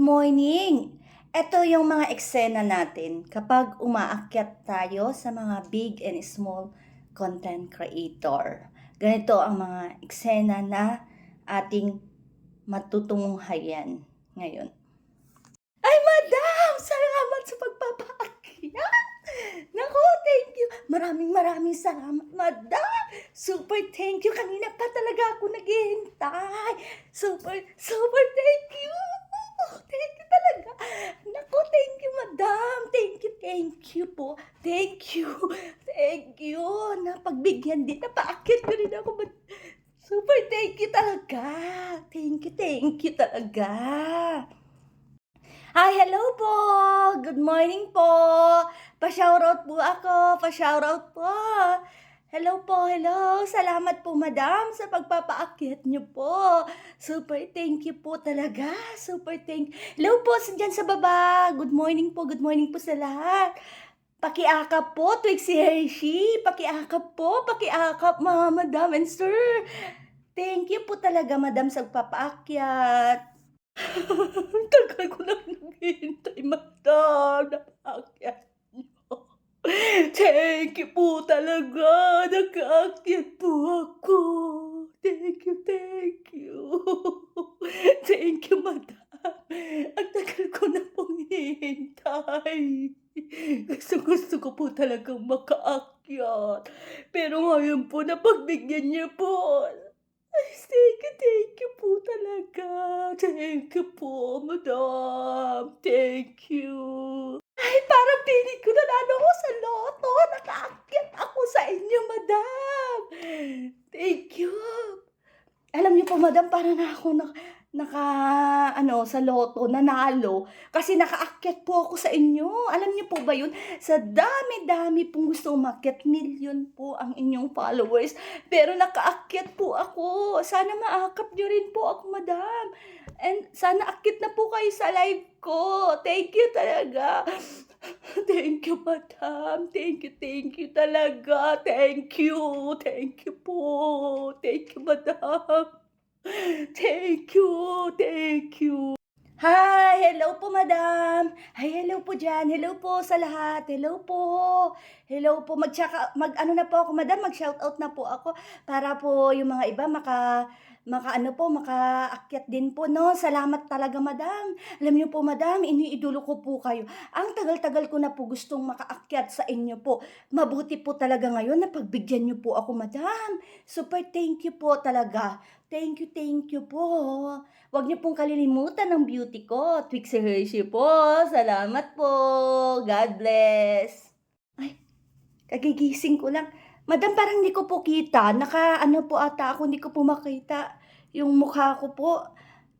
Morning! Ito yung mga eksena natin kapag umaakyat tayo sa mga big and small content creator. Ganito ang mga eksena na ating matutunghayan ngayon. Ay, madam! Salamat sa pagpapaakyat! Naku, thank you! Maraming maraming salamat, madam! Super thank you! Kanina pa talaga ako naghihintay! Super, super thank you! Thank you talaga! Naku, thank you, madam! Thank you, thank you po! Thank you! Thank you! Napagbigyan din, napaakyat ko rin ako, mad- Super thank you talaga! Thank you, thank you talaga! Hi, hello po! Good morning po! Pa-shoutout po ako! Pa-shoutout po! Hello po, hello! Salamat po, madam, sa pagpapaakyat niyo po. Super thank you po talaga. Super thank Hello po, dyan sa baba. Good morning po, good morning po sa lahat. Pakiakap po, Twixie Hershey. Pakiakap po, pakiakap, mga madam and sir. Thank you po talaga, madam, sa pagpapaakyat. Tagal ko na naghihintay, madam. Thank you po talaga. Nakaakyat po ako. Thank you, thank you. Thank you, madam. Ang tagal ko na pong hinihintay. Gusto, gusto ko po talagang makaakyat. Pero ngayon po, napagbigyan niyo po. Thank you, thank you po talaga. Thank you po, madam. Thank you. Ay, parang pilit ko nanalo ako sa loto. Nakaakyat ako sa inyo, madam. Thank you. Alam niyo po, madam, para na ako na, naka, ano, sa loto, nanalo. Kasi nakaakyat po ako sa inyo. Alam niyo po ba yun? Sa dami-dami pong gusto umakyat, million po ang inyong followers. Pero nakaakyat po ako. Sana maakap niyo rin po ako, madam. And sana akit na po kayo sa live ko. Thank you talaga. Thank you, madam. Thank you, thank you talaga. Thank you. Thank you po. Thank you, madam. Thank you. Thank you. Hi! Hello po, madam! Hi, hello po dyan. Hello po sa lahat. Hello po. Hello po. Mag, mag ano na po ako, madam. Mag-shoutout na po ako para po yung mga iba maka maka ano po, makaakyat din po, no? Salamat talaga, madam. Alam niyo po, madam, iniidolo ko po kayo. Ang tagal-tagal ko na po gustong makaakyat sa inyo po. Mabuti po talaga ngayon na pagbigyan niyo po ako, madam. Super thank you po talaga. Thank you, thank you po. Huwag niyo pong kalilimutan ng beauty ko. Twixie Hershey po. Salamat po. God bless. Ay, kagigising ko lang. Madam, parang hindi ko po kita. Naka, ano po ata ako, hindi ko po makita. Yung mukha ko po,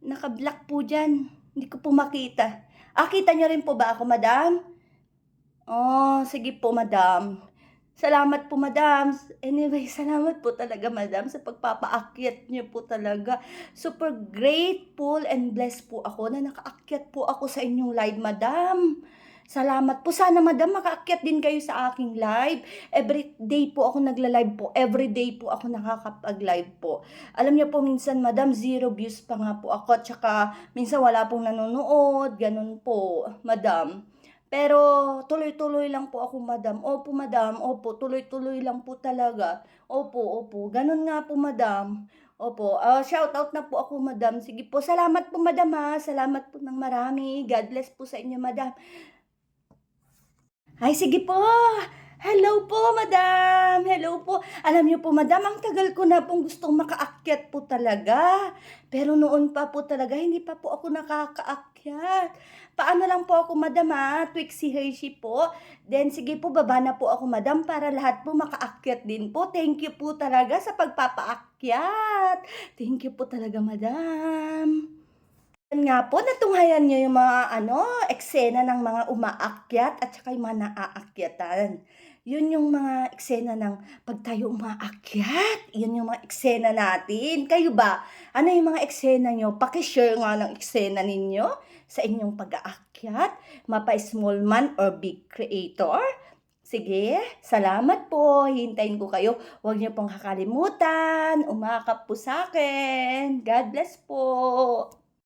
naka-black po dyan. Hindi ko po makita. Ah, kita niyo rin po ba ako, madam? Oh, sige po, madam. Salamat po, madam. Anyway, salamat po talaga, madam, sa pagpapaakyat niyo po talaga. Super grateful and blessed po ako na nakaakyat po ako sa inyong live, madam. Salamat po. Sana, madam, makaakyat din kayo sa aking live. Every day po ako nagla-live po. Every day po ako nakakapag-live po. Alam niyo po, minsan, madam, zero views pa nga po ako. Tsaka, minsan wala pong nanonood. Ganun po, madam. Pero tuloy-tuloy lang po ako, madam. Opo, madam. Opo, tuloy-tuloy lang po talaga. Opo, opo. Ganun nga po, madam. Opo. ah shout out na po ako, madam. Sige po. Salamat po, madam, ha. Salamat po ng marami. God bless po sa inyo, madam. Ay, sige po. Hello po, madam. Hello po. Alam niyo po, madam, ang tagal ko na pong gustong makaakyat po talaga. Pero noon pa po talaga, hindi pa po ako nakakaakyat. Paano lang po ako, madam, ha? Twixie Hershey po. Then, sige po, baba na po ako, madam, para lahat po makaakyat din po. Thank you po talaga sa pagpapaakyat. Thank you po talaga, madam. Yan nga po, natunghayan niyo yung mga ano, eksena ng mga umaakyat at saka yung mga naaakyatan. Yun yung mga eksena ng pag tayo umaakyat. Yun yung mga eksena natin. Kayo ba? Ano yung mga eksena nyo? Pakishare nga ng eksena ninyo sa inyong pag-aakyat. Mapa small man or big creator. Sige, salamat po. Hintayin ko kayo. Huwag niyo pong kakalimutan. Umakap po sa akin. God bless po.